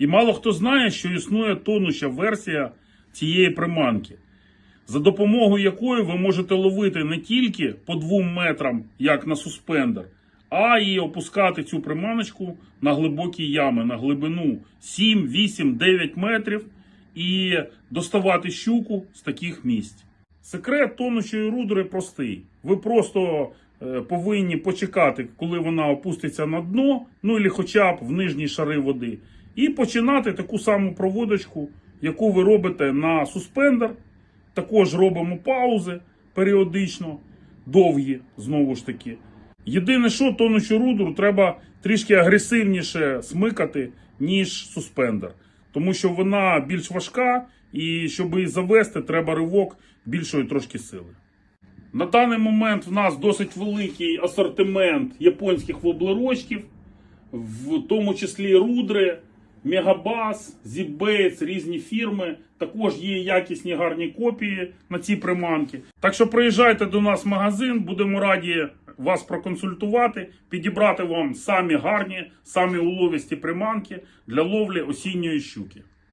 І мало хто знає, що існує тонуща версія цієї приманки, за допомогою якої ви можете ловити не тільки по 2 метрам, як на суспендер, а і опускати цю приманочку на глибокі ями, на глибину 7, 8, 9 метрів і доставати щуку з таких місць. Секрет тонучої рудери простий. Ви просто повинні почекати, коли вона опуститься на дно, ну і хоча б в нижні шари води, і починати таку саму проводочку, яку ви робите на суспендер. Також робимо паузи періодично, довгі, знову ж таки. Єдине, що тонучу рудеру треба трішки агресивніше смикати, ніж суспендер. Тому що вона більш важка, і щоб її завести, треба ривок більшої трошки сили. На даний момент в нас досить великий асортимент японських воблерочків, в тому числі рудри, Мегабас, Зібейц, різні фірми. Також є якісні гарні копії на ці приманки. Так що приїжджайте до нас в магазин, будемо раді вас проконсультувати, підібрати вам самі гарні, самі уловисті приманки для ловлі осінньої щуки.